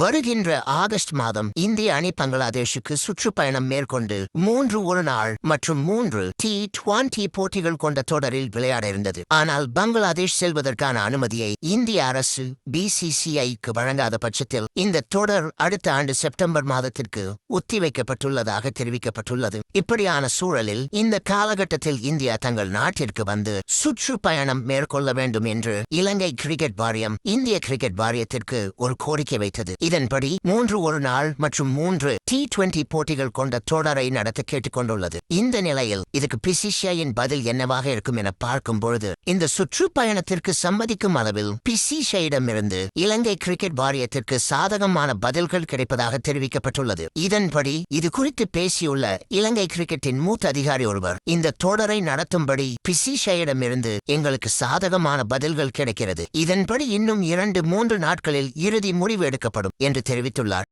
வருகின்ற ஆகஸ்ட் மாதம் இந்திய அணி பங்களாதேஷுக்கு சுற்றுப்பயணம் மேற்கொண்டு மூன்று ஒரு நாள் மற்றும் மூன்று டி டுவெண்டி போட்டிகள் கொண்ட தொடரில் விளையாட இருந்தது ஆனால் பங்களாதேஷ் செல்வதற்கான அனுமதியை இந்திய அரசு பிசிசிஐக்கு வழங்காத பட்சத்தில் இந்த தொடர் அடுத்த ஆண்டு செப்டம்பர் மாதத்திற்கு ஒத்திவைக்கப்பட்டுள்ளதாக தெரிவிக்கப்பட்டுள்ளது. இப்படியான சூழலில் இந்த காலகட்டத்தில் இந்தியா தங்கள் நாட்டிற்கு வந்து சுற்றுப்பயணம் மேற்கொள்ள வேண்டும் என்று இலங்கை கிரிக்கெட் வாரியம் இந்திய கிரிக்கெட் வாரியத்திற்கு ஒரு கோரிக்கை வைத்தது. இதன்படி மூன்று ஒரு நாள் மற்றும் மூன்று டி டுவெண்டி போட்டிகள் கொண்ட தொடரை நடத்த கேட்டுக்கொண்டுள்ளது. இந்த நிலையில் இதுக்கு பிசிஷியின் பதில் என்னவாக இருக்கும் என பார்க்கும் பொழுது இந்த சுற்றுப்பயணத்திற்கு சம்மதிக்கும் அளவில் பிசிஷியிடமிருந்து இலங்கை கிரிக்கெட் வாரியத்திற்கு சாதகமான பதில்கள் கிடைப்பதாக தெரிவிக்கப்பட்டுள்ளது. இதன்படி இது குறித்து பேசியுள்ள இலங்கை கிரிக்கெட்டின் மூத்த அதிகாரி ஒருவர் இந்த தொடரை நடத்தும்படி பிசிஷியிடமிருந்து எங்களுக்கு சாதகமான பதில்கள் கிடைக்கிறது. இதன்படி இன்னும் இரண்டு மூன்று நாட்களில் இறுதி முடிவு எடுக்கப்படும். என்று தெரிவித்துள்ளார்.